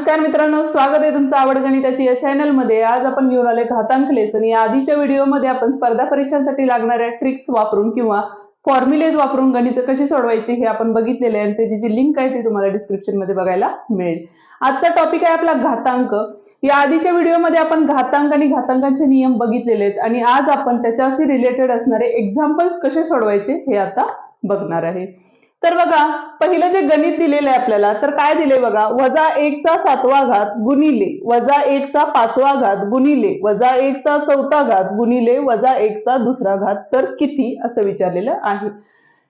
नमस्कार मित्रांनो स्वागत आहे तुमचं आवड गणिताची या चॅनलमध्ये आज आपण घेऊन आले घातांक लेसन या आधीच्या व्हिडिओमध्ये आपण स्पर्धा परीक्षांसाठी लागणाऱ्या ट्रिक्स वापरून किंवा फॉर्म्युलेज वापरून गणित कशी सोडवायची हे आपण बघितलेले आहे. आणि त्याची जी लिंक आहे ती तुम्हाला डिस्क्रिप्शनमध्ये बघायला मिळेल. आजचा टॉपिक आहे आपला घातांक. या आधीच्या व्हिडिओमध्ये आपण घातांक आणि घातांकांचे नियम बघितलेले आहेत. आणि आज आपण त्याच्याशी रिलेटेड असणारे एक्झाम्पल्स कसे सोडवायचे हे आता बघणार आहे. तर बघा पहिलं जे गणित दिलेलं आहे आपल्याला तर काय दिले बघा? वजा एकचा सातवा घात गुणिले वजा एकचा पाचवा घात गुणिले वजा एकचा चौथा घात गुणिले वजा एकचा दुसरा घात. तर किती? असं विचारलेलं आहे.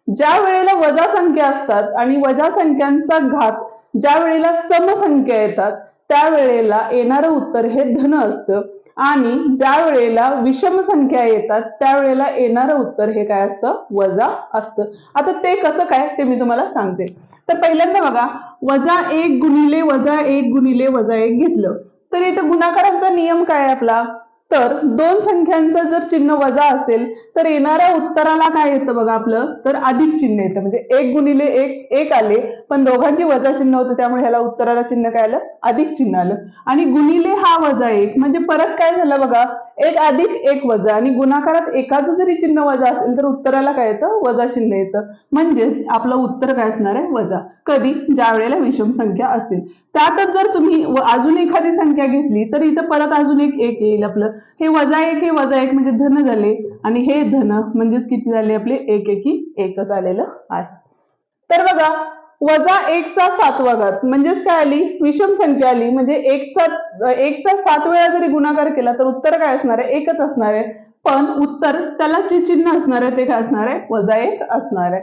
ज्या वेळेला वजा संख्या असतात आणि वजा संख्यांचा घात ज्या वेळेला समसंख्या येतात त्यावेळेला येणारं उत्तर हे धन असतं. आणि ज्या वेळेला विषम संख्या येतात त्यावेळेला येणारं उत्तर हे काय असतं? वजा असतं. आता ते कसं काय? ते मी तुम्हाला सांगते. तर पहिल्यांदा बघा वजा एक गुणिले वजा एक गुणिले वजा एक घेतलं. तर इथं गुणाकारांचा नियम काय आहे आपला? तर दोन संख्यांचं जर चिन्ह वजा असेल तर येणाऱ्या उत्तराला काय येतं बघा आपलं? तर अधिक चिन्ह येतं. म्हणजे एक गुणिले एक एक आले पण दोघांची वजा चिन्ह होतं त्यामुळे ह्याला उत्तराला चिन्ह काय आलं? अधिक चिन्ह आलं. आणि गुणिले हा वजा एक म्हणजे परत काय झालं बघा? एक अधिक एक वजा आणि गुणाकारात एकाचं जरी चिन्ह वजा असेल तर उत्तराला काय येतं? वजा चिन्ह येतं. म्हणजेच आपलं उत्तर काय असणार आहे? वजा. कधी? ज्या वेळेला विषम संख्या असेल. त्यातच जर तुम्ही अजून एखादी संख्या घेतली तर इथं परत अजून एक एक येईल आपलं. हे वजा एक हे वजा एक म्हणजे धन झाले. आणि हे धन म्हणजेच किती झाले आपले? एक एकी एकच आलेलं आहे. तर बघा वजा एकचा सातवा घात म्हणजेच काय आली? विषम संख्या आली. म्हणजे एकचा एकचा सात वेळा जरी गुणाकार केला तर उत्तर काय असणार आहे? एकच असणार आहे. पण उत्तर त्याला जे चिन्ह असणार आहे ते काय असणार आहे? वजा एक असणार आहे.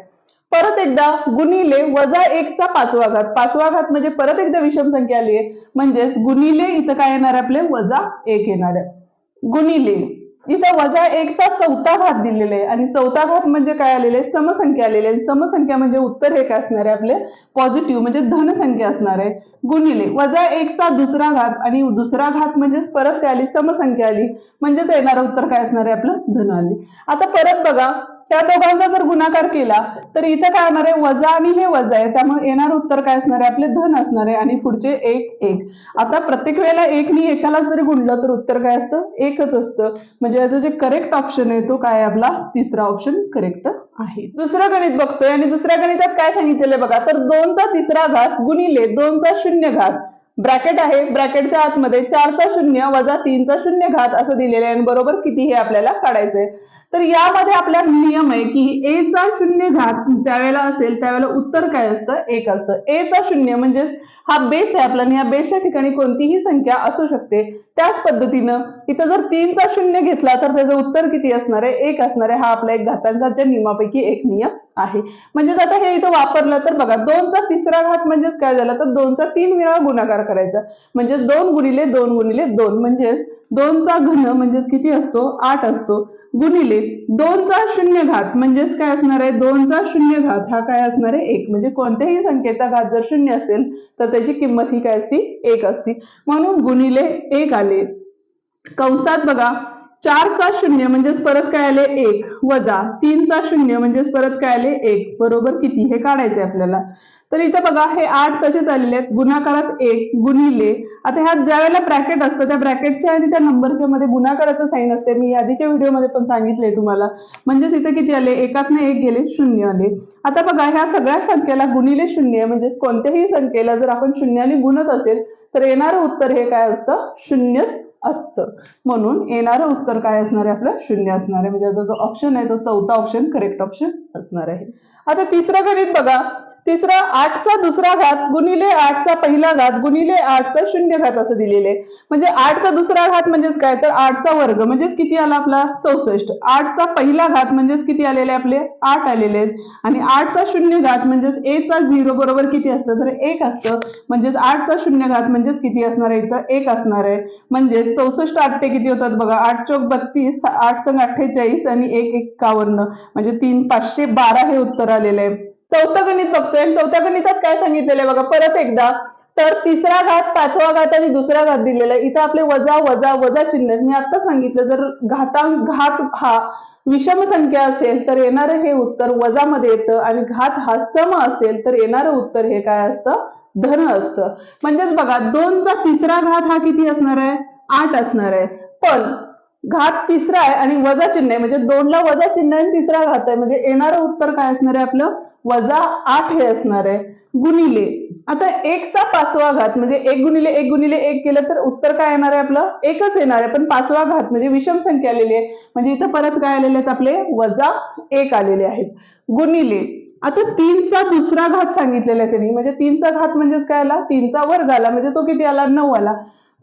परत एकदा गुणिले वजा एकचा पाचवा घात पाचवा घात म्हणजे परत एकदा विषम संख्या आली आहे. म्हणजेच गुणिले इथं काय येणार आहे आपले? वजा एक येणार आहे. गुणिले. इथं वजा एकचा चौथा घात दिलेला आहे. आणि चौथा घात म्हणजे काय आलेले? समसंख्या आलेले. आहे समसंख्या म्हणजे उत्तर हे काय असणार आहे? आपले पॉझिटिव्ह म्हणजे धनसंख्या असणार आहे. गुणिले. वजा एकचा दुसरा घात आणि दुसरा घात म्हणजेच परत काय आली समसंख्या आली. म्हणजेच येणारं उत्तर काय असणार आहे? आपलं धन आली. आता परत बघा. त्या दोघांचा जर गुणाकार केला तर इथं काय होणार आहे? वजा आणि हे वजा आहे. त्यामुळे येणार उत्तर काय असणार आहे? आपले धन असणार आहे आणि पुढचे एक एक. आता प्रत्येक वेळेला एक मी एकाला जरी गुणलं तर उत्तर काय असतं? एकच असतं. म्हणजे याचं जे करेक्ट ऑप्शन आहे तो काय आपला तिसरा ऑप्शन करेक्ट आहे. दुसरं गणित बघतोय आणि दुसऱ्या गणितात काय सांगितलेलं बघा? तर दोनचा तिसरा घात गुणिले दोनचा शून्य घात. ब्रॅकेट आहे. ब्रॅकेटच्या आतमध्ये चारचा शून्य वजा तीनचा शून्य घात असं दिलेलं आहे. आणि बरोबर किती हे आपल्याला काढायचंय. तर यामध्ये आपला नियम आहे की ए चा शून्य घात ज्या वेळेला असेल त्यावेळेला उत्तर काय असतं? एक असतं. ए चा शून्य म्हणजेच हा बेस आहे आपला आणि या बेसच्या ठिकाणी कोणतीही संख्या असू शकते. त्याच पद्धतीनं इथं जर तीनचा शून्य घेतला तर त्याचं उत्तर किती असणार आहे? एक असणार आहे. हा आपला एक घातांकाच्या नियमापैकी एक नियम आहे. म्हणजेच आता हे इथं वापरलं तर बघा दोनचा तिसरा घात म्हणजेच काय झाला? तर दोनचा तीन वेळा गुणाकार करायचा. म्हणजेच दोन गुणिले दोन गुणिले दोन. म्हणजेच दोनचा घन म्हणजेच किती असतो? आठ असतो. गुणिले दोनचा शून्य घात म्हणजेच काय असणार आहे? दोनचा शून्य घात हा काय असणार आहे? एक. म्हणजे कोणत्याही संख्येचा घात जर शून्य असेल तर त्याची किंमत ही काय असती? एक असती. म्हणून गुणिले एक आले. कंसात बघा चारचा शून्य म्हणजेच परत काय आले? एक. वजा तीनचा शून्य म्हणजेच परत काय आले? एक. बरोबर किती? हे काढायचे आपल्याला. तर इथं बघा हे आठ तसेच आलेले आहेत? गुणाकारात एक गुणिले. आता ह्यात ज्या वेळेला ब्रॅकेट असतं त्या ब्रॅकेटच्या आणि त्या नंबरच्या मध्ये गुणाकाराचं साईन असते. मी आधीच्या व्हिडिओमध्ये पण सांगितले तुम्हाला. म्हणजेच इथे किती आले? एकातनं एक गेले शून्य आले. आता बघा ह्या सगळ्या संख्येला गुणिले शून्य म्हणजेच कोणत्याही संख्येला जर आपण शून्याने गुणत असेल तर येणारं उत्तर हे काय असतं? शून्यच असतं. म्हणून येणारं उत्तर काय असणार आहे? आपलं शून्य असणार आहे. म्हणजे आता जो ऑप्शन आहे तो चौथा ऑप्शन करेक्ट ऑप्शन असणार आहे. आता तिसरं गणित बघा. तिसरं आठचा दुसरा घात गुणिले आठचा पहिला घात गुणिले आठचा शून्य घात असं दिलेले आहे. म्हणजे आठचा दुसरा घात म्हणजेच काय? तर आठचा वर्ग म्हणजेच किती आला आपला? चौसष्ट. आठचा पहिला घात म्हणजेच किती आलेले आपले? आठ आलेले आहेत. आणि आठचा शून्य घात म्हणजेच ए चा झिरो बरोबर किती असतं? तर एक असतं. म्हणजेच आठचा शून्य घात म्हणजेच किती असणार आहे? इथं एक असणार आहे. म्हणजे चौसष्ट आठटे किती होतात बघा? आठ चौक बत्तीस आठ संघ अठ्ठेचाळीस आणि एक एक्कावन्न म्हणजे तीन पाचशे बारा हे उत्तर आलेलं आहे. चौथं गणित बघतोय. आणि चौथ्या गणितात काय सांगितलेलं आहे बघा परत एकदा. तर तिसरा घात पाचवा घात आणि दुसरा घात दिलेला आहे. इथं आपले वजा वजा वजा चिन्ह मी आता सांगितलं जर घातांक घात हा विषम संख्या असेल तर येणारं हे उत्तर वजामध्ये येतं. आणि घात हा सम असेल तर येणारं उत्तर हे काय असतं? धन असतं. म्हणजेच बघा दोनचा तिसरा घात हा किती असणार आहे? आठ असणार आहे. पण घात तिसरा आहे आणि वजा चिन्ह आहे. म्हणजे दोनला वजा चिन्ह आहे आणि तिसरा घात आहे. म्हणजे येणारं उत्तर काय असणार आहे आपलं? वजा आठ हे असणार आहे. गुणिले आता एकचा पाचवा घात म्हणजे एक गुणिले एक गुणिले एक केलं तर उत्तर काय येणार आहे आपलं? एकच येणार आहे पण पाचवा घात म्हणजे विषम संख्या आलेली आहे. म्हणजे इथं परत काय आलेले आहेत आपले? वजा एक आलेले आहेत. गुणिले आता तीनचा दुसरा घात सांगितलेला आहे त्यांनी. म्हणजे तीनचा घात म्हणजेच काय आला? तीनचा वर्ग आला. म्हणजे तो किती आला? नऊ आला.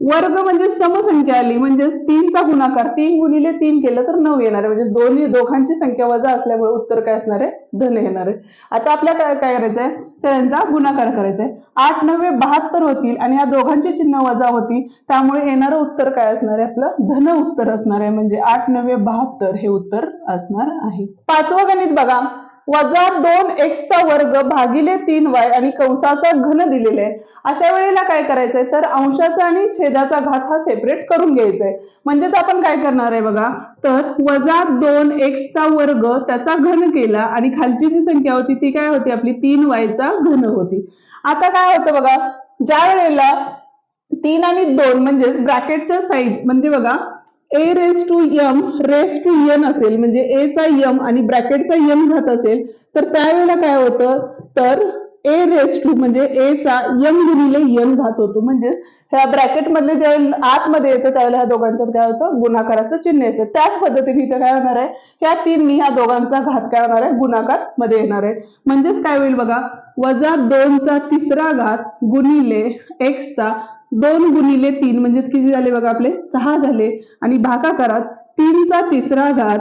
वर्ग म्हणजे समसंख्या आली म्हणजे तीनचा गुणाकार तीन गुणिले तीन केलं तर नऊ येणार आहे. म्हणजे दोन्ही दोघांची संख्या वजा असल्यामुळे उत्तर काय असणार आहे? धन येणार आहे. आता आपल्याला काय काय करायचं आहे? त्यांचा गुणाकार करायचा आहे. आठ नव्हे बहात्तर होतील आणि या दोघांची चिन्ह वजा होती त्यामुळे येणारं उत्तर काय असणार आहे? आपलं धन उत्तर असणार आहे. म्हणजे आठ नव्हे बहात्तर हे उत्तर असणार आहे. पाचवं गणित बघा. वजा दोन चा वर्ग भागिले तीन वाय आणि कंसाचा घन दिलेला आहे. अशा वेळेला काय करायचंय? तर अंशाचा आणि छेदाचा घात हा सेपरेट करून घ्यायचा आहे म्हणजेच आपण काय करणार आहे बघा? तर वजा दोन एक्सचा वर्ग त्याचा घन केला आणि खालची जी संख्या होती ती काय होती? आपली तीन वायचा घन होती. आता काय होतं बघा? ज्या वेळेला तीन आणि दोन म्हणजेच ब्रॅकेटच्या साईड म्हणजे बघा A raise to M raise to N असेल म्हणजे ए चा यम आणि ब्रॅकेटचा यम घात असेल तर त्यावेळेला काय होतं? तर ए रेस टू म्हणजे ए चा यम गुणिले यन घात होतो. म्हणजे ह्या ब्रॅकेट मधले ज्या आतमध्ये येतं त्यावेळेला ह्या दोघांच्यात काय होतं? गुणाकाराचं चिन्ह येतं. त्याच पद्धतीने इथं काय होणार आहे? ह्या तीननी ह्या दोघांचा घात काय होणार आहे? गुणाकारमध्ये येणार आहे. म्हणजेच काय होईल बघा? वजा दोनचा तिसरा घात गुणिले एक्सचा दोन गुणिले तीन म्हणजे किती झाले बघा आपले? सहा झाले. आणि भागाकारात तीनचा तिसरा घात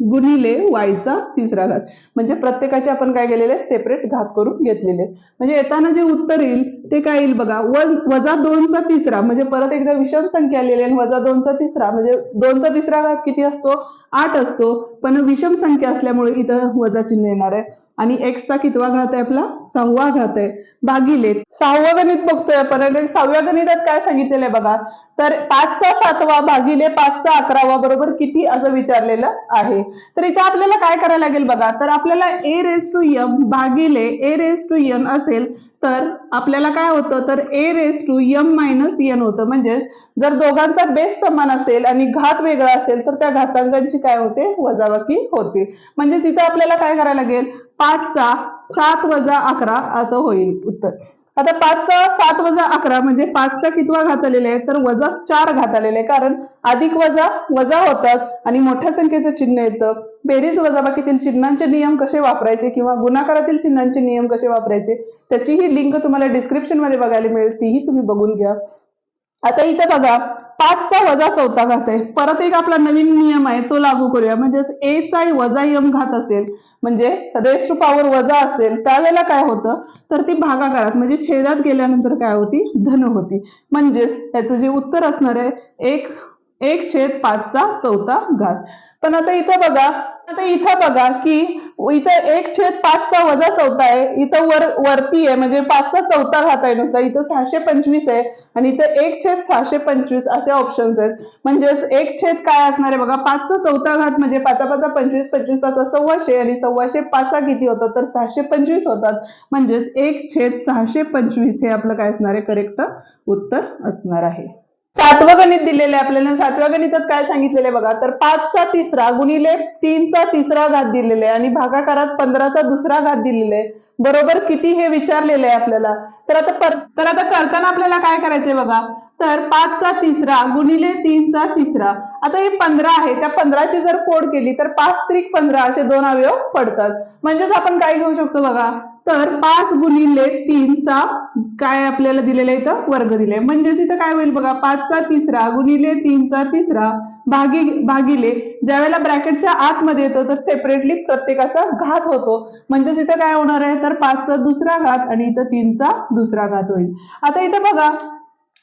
गुणिले वायचा तिसरा घात. म्हणजे प्रत्येकाचे आपण काय केलेले? सेपरेट घात करून घेतलेले. म्हणजे येताना जे उत्तर येईल ते काय येईल बघा. वन वजा दोनचा तिसरा. म्हणजे परत एकदा विषम संख्या आलेली आणि वजा दोनचा तिसरा. म्हणजे दोनचा तिसरा घात किती असतो? आठ असतो. पण विषम संख्या असल्यामुळे इथं वजा चिन्ह येणार आहे. आणि एक्सचा कितवा घात आहे आपला? सहावा घात आहे. भागिले. सहावं गणित बघतोय. आपण सहाव्या गणितात काय सांगितलेलं आहे बघा. तर पाचचा सातवा भागिले पाचचा अकरावा बरोबर किती? असं विचारलेलं आहे. तर इथे आपल्याला काय करायला लागेल बघा तर आपल्याला ए रेस टू यम भागिले ए रेस टू यन असेल तर आपल्याला काय होतं? तर A raise to M minus N होतं. म्हणजेच जर दोघांचा बेस समान असेल आणि घात वेगळा असेल तर त्या घातांकांची काय होते? वजाबाकी होते. म्हणजे तिथे आपल्याला काय करायला लागेल? पाचचा सात वजा अकरा असं होईल उत्तर. आता पाचचा सात वजा अकरा म्हणजे पाचचा कितवा घात आलेला आहे? तर वजा चार घात आलेले आहे. कारण अधिक वजा वजा होतात आणि मोठ्या संख्येचं चिन्ह येतं. बेरीज वजाबाकीतील चिन्हांचे नियम कसे वापरायचे किंवा गुणाकारातील चिन्हांचे नियम कसे वापरायचे? त्याची ही लिंक तुम्हाला डिस्क्रिप्शनमध्ये बघायला मिळेल. तीही तुम्ही बघून घ्या. आता इथे बघा पाचचा वजा चौथा घात आहे. परत एक आपला नवीन नियम आहे तो लागू करूया. म्हणजेच ए चा वजा यम घात असेल म्हणजे रेस्ट पॉवर वजा असेल त्यावेळेला काय होतं? तर ती भागाकारात म्हणजे छेदात गेल्यानंतर काय होती? धन होती. म्हणजेच याचं जे उत्तर असणार आहे एक एक छेद पाचचा चौथा घात. पण आता इथं बघा इथं बघा की इथं एक छेद पाचचा वजा चौथा आहे. इथं वर वरती आहे. म्हणजे पाचचा चौथा घात आहे नुसता. इथं सहाशे पंचवीस आहे आणि इथं एक छेद सहाशे पंचवीस असे ऑप्शन्स आहेत. म्हणजेच एक छेद काय असणार आहे? बघा पाचचा चौथा घात म्हणजे पाचा पाचा पंचवीस पंचवीस पाचा सव्वाशे आणि सव्वाशे पाचा किती होतात? तर सहाशे पंचवीस होतात. म्हणजेच एक छेद सहाशे पंचवीस हे आपलं काय असणार आहे? करेक्ट उत्तर असणार आहे. सातवं गणित दिलेलं आहे आपल्याला. सातव्या गणितात काय सांगितलेलं आहे बघा? तर पाचचा तिसरा गुणिले तीनचा तिसरा घात दिलेला आहे आणि भागाकारात पंधराचा दुसरा घात दिलेला आहे. बरोबर किती हे विचारलेलं आहे आपल्याला? तर आता तर आता करताना आपल्याला काय करायचंय बघा? तर पाचचा तिसरा गुणिले तीनचा तिसरा. आता हे पंधरा आहे. त्या पंधराची जर फोड केली तर पाच त्रिक पंधरा असे दोन अवयव पडतात. म्हणजेच आपण काय घेऊ शकतो बघा? तर पाच गुणिले तीनचा काय आपल्याला दिलेला इथं? वर्ग दिलाय म्हणजेच इथं काय होईल बघा? पाचचा तिसरा गुणिले तीनचा तिसरा भागी भागिले. ज्यावेळेला ब्रॅकेटच्या आतमध्ये येतो तर सेपरेटली प्रत्येकाचा घात होतो. म्हणजेच इथं काय होणार आहे? तर पाचचा दुसरा घात आणि इथं तीनचा दुसरा घात होईल. आता इथं बघा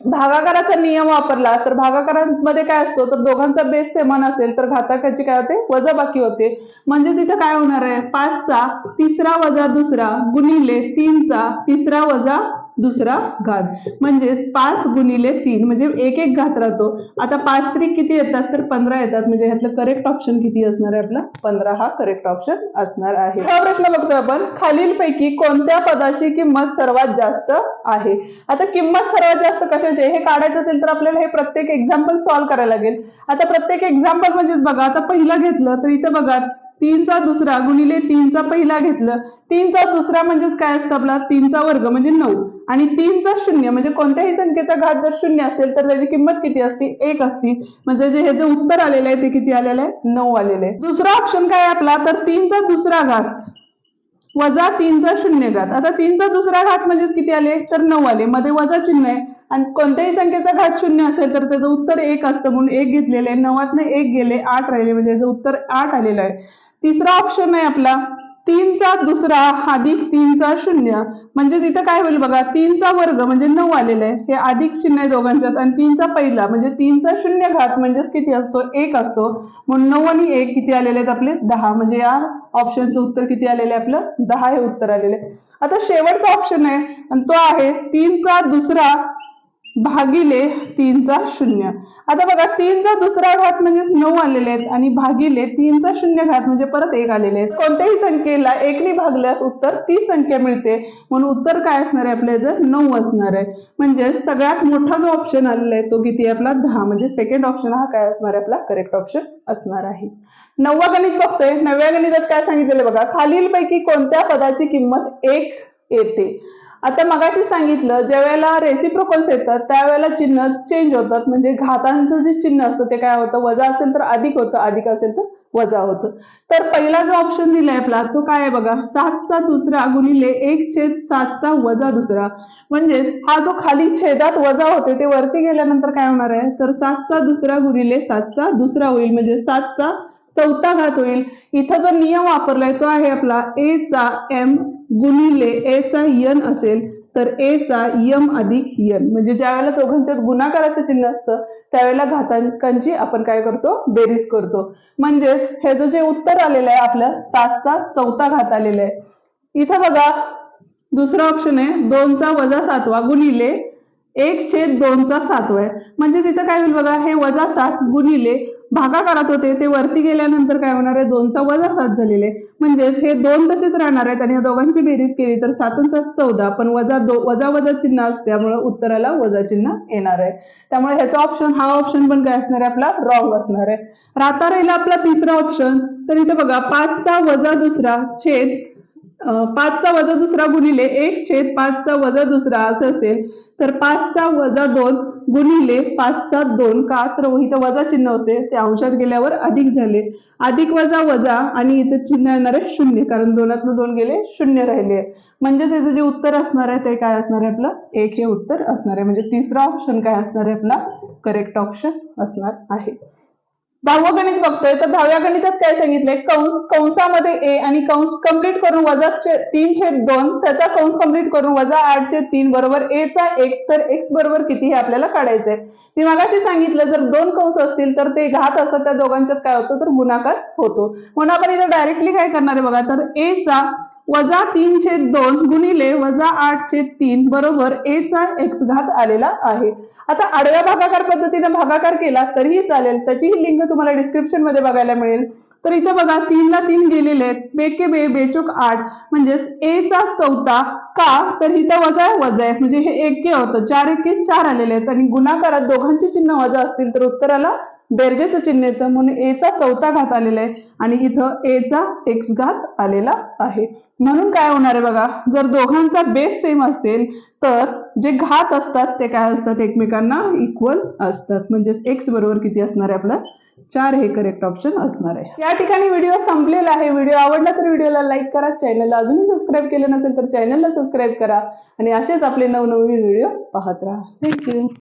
भागाकाराचा नियम वापरला तर भागाकारांमध्ये काय असतो? तर दोघांचा बेस समान असेल तर घाताकाची काय होते? वजाबाकी होते. म्हणजे तिथं काय होणार आहे? पाचचा तिसरा वजा दुसरा गुणिले तीनचा तिसरा वजा दुसरा घात. म्हणजेच पाच गुणिले तीन म्हणजे एक एक घात राहतो. आता पाच तरी किती येतात? तर पंधरा येतात. म्हणजे ह्यातलं करेक्ट ऑप्शन किती असणार आहे आपला? पंधरा हा करेक्ट ऑप्शन असणार आहे. हा प्रश्न बघतोय आपण. खालीलपैकी कोणत्या पदाची किंमत सर्वात जास्त आहे? आता किंमत सर्वात जास्त कशाची? हे काढायचं असेल तर आपल्याला हे प्रत्येक एक्झाम्पल सॉल्व्ह करायला लागेल. आता प्रत्येक एक्झाम्पल म्हणजेच बघा आता पहिलं घेतलं तर इथं बघा तीनचा दुसरा गुणिले तीनचा पहिला घेतलं. तीनचा दुसरा म्हणजेच काय असतं आपला? तीनचा वर्ग म्हणजे नऊ. आणि तीनचा शून्य म्हणजे कोणत्याही संख्येचा घात जर शून्य असेल तर त्याची किंमत किती असते? एक असती. म्हणजे जे हे जे उत्तर आलेलं आहे ते किती आलेलं आहे? नऊ आलेलं आहे. दुसरा ऑप्शन काय आपला? तर तीनचा दुसरा घात वजा तीनचा शून्य घात. आता तीनचा दुसरा घात म्हणजेच किती आले? तर नऊ आले. मध्ये वजा चिन्ह आहे. आणि कोणत्याही संख्येचा घात शून्य असेल तर त्याचं उत्तर एक असतं म्हणून एक घेतलेलं आहे. नवातनं एक गेले आठ राहिले. म्हणजे याचं उत्तर आठ आलेलं आहे. तिसरा ऑप्शन आहे आपला. तीनचा दुसरा अधिक तीनचा शून्य. म्हणजे तिथं काय होईल बघा तीनचा वर्ग म्हणजे नऊ आलेला आहे. हे अधिक शून्य आहे दोघांच्यात. आणि तीनचा पहिला म्हणजे तीनचा शून्य घात म्हणजेच किती असतो? एक असतो. म्हणून नऊ आणि एक किती आलेले आहेत आपले? दहा. म्हणजे या ऑप्शनचं उत्तर किती आलेलं आहे आपलं? दहा हे उत्तर आलेलं आहे. आता शेवटचा ऑप्शन आहे. आणि तो आहे तीनचा दुसरा भागिले तीनचा शून्य. आता बघा तीनचा दुसरा घात म्हणजेच नऊ आलेले आहेत आणि भागिले तीनचा शून्य घात म्हणजे परत एक आलेले आहेत. कोणत्याही संख्येला एकने भागल्यास उत्तर ती संख्या मिळते. म्हणून उत्तर काय असणार आहे आपल्या जर नऊ असणार आहे. म्हणजे सगळ्यात मोठा जो ऑप्शन आलेला आहे तो किती आपला? दहा. म्हणजे सेकंड ऑप्शन हा काय असणार आहे आपला? करेक्ट ऑप्शन असणार आहे. नववा गणित बघतोय. नवव्या गणितात काय सांगितलेलं बघा? खालीलपैकी कोणत्या पदाची किंमत एक येते? आता मगाशी सांगितलं ज्या वेळेला रेसिप्रोकल्स येतात त्यावेळेला चिन्ह चेंज होतात. म्हणजे घातांचं जे चिन्ह असतं ते काय होतं? वजा असेल तर अधिक होतं अधिक असेल तर वजा होतं. तर पहिला जो ऑप्शन दिलाय आपला तो काय आहे बघा? सातचा दुसरा गुणिले एक छेद सातचा वजा दुसरा. म्हणजेच हा जो खाली छेदात वजा होते ते वरती गेल्यानंतर काय होणार आहे? तर सातचा दुसरा गुणिले सातचा दुसरा होईल. म्हणजे सातचा चौथा घात होईल. इथं जो नियम वापरलाय तो आहे आपला ए चा एम गुणिले ए चा यन असेल तर ए चा यम अधिक यन म्हणजे ज्या वेळेला दोघांच्यात गुणाकाराचं चिन्ह असतं त्यावेळेला घातांकांची आपण काय करतो? बेरीज करतो. म्हणजेच ह्याचं जे उत्तर आलेलं आहे आपलं सातचा चौथा घात आलेला आहे. इथं बघा दुसरा ऑप्शन आहे दोनचा वजा सातवा गुणिले एक छेद दोनचा सातवा आहे. म्हणजे तिथं काय होईल बघा हे वजा सात गुणिले भागाकारात होते. ते वरती गेल्यानंतर काय होणार आहे? दोनचा वजा सात झालेले. म्हणजेच हे दोन तसेच राहणार आहेत आणि या दोघांची बेरीज केली तर सातून सात चौदा. पण वजा दो वजा वजा चिन्ह असल्यामुळे उत्तराला वजा चिन्ह येणार आहे. त्यामुळे ह्याचा ऑप्शन हा ऑप्शन पण काय असणार आहे? आपला रॉंग असणार आहे. राहता राहिला आपला तिसरा ऑप्शन तर इथे बघा पाचचा वजा दुसरा छेद पाचचा वजा दुसरा गुणिले एक छेद पाचचा वजा दुसरा असं असेल. तर पाचचा वजा दोन गुणिले पाचचा दोन का तर इथं वजा चिन्ह होते. ते अंशात गेल्यावर अधिक झाले. अधिक वजा वजा आणि इथं चिन्ह येणार आहे शून्य कारण दोनातनं दोन गेले शून्य राहिले. म्हणजे त्याचं जे उत्तर असणार आहे ते काय असणार आहे आपलं? एक हे उत्तर असणार आहे. म्हणजे तिसरा ऑप्शन काय असणार आहे आपला? करेक्ट ऑप्शन असणार आहे. दहावं गणित बघतोय तर दहाव्या गणितात काय सांगितलंय? कंस कंसामध्ये ए आणि कंस कंप्लीट करून वजा चे- तीन छेद दोन त्याचा कंस कंप्लीट करून वजा आठ छेद तीन बरोबर ए चा एक्स तर एक्स बरोबर किती हे आपल्याला काढायचंय. मी मगाशी सांगितलं जर दोन कंस असतील तर ते घात असतात त्या दोघांच्यात काय होतं? तर गुणाकार होतो. म्हणून आपण इथं डायरेक्टली काय करणार आहे बघा तर ए चा वजा तीन छेद दोन गुणिले वजा आठ छेद तीन बरोबर ए चा एक्स घात आलेला आहे. आता आडव्या भागाकार पद्धतीने भागाकार केला तरीही चालेल. त्याचीही लिंक तुम्हाला डिस्क्रिप्शनमध्ये बघायला मिळेल. तर इथे बघा तीनला तीन गेलेले आहेत. बेके बे बेचूक आठ. म्हणजेच ए चा चौथा का? तर इथं वजा आहे वजा आहे. म्हणजे हे एक होतं. चार एके चार आलेले आहेत. आणि गुणाकारात दोघांची चिन्ह वजा असतील तर उत्तराला बेरजेचं चिन्ह येतं. म्हणून ए चा चौथा घात आलेला आहे. आणि इथं ए एक्स घात आलेला आहे. म्हणून काय होणार आहे बघा? जर दोघांचा बेस सेम असेल तर जे घात असतात ते काय असतात? एकमेकांना इक्वल असतात. म्हणजेच एक्स बरोबर किती असणार आहे आपलं? चार हे करेक्ट ऑप्शन असणार आहे. या ठिकाणी व्हिडिओ संपलेला आहे. व्हिडिओ आवडला तर व्हिडिओला लाईक करा. चॅनलला अजूनही सबस्क्राईब केलं नसेल तर चॅनलला सबस्क्राईब करा. आणि असेच आपले नवनवीन व्हिडिओ पाहत राहा. थँक्यू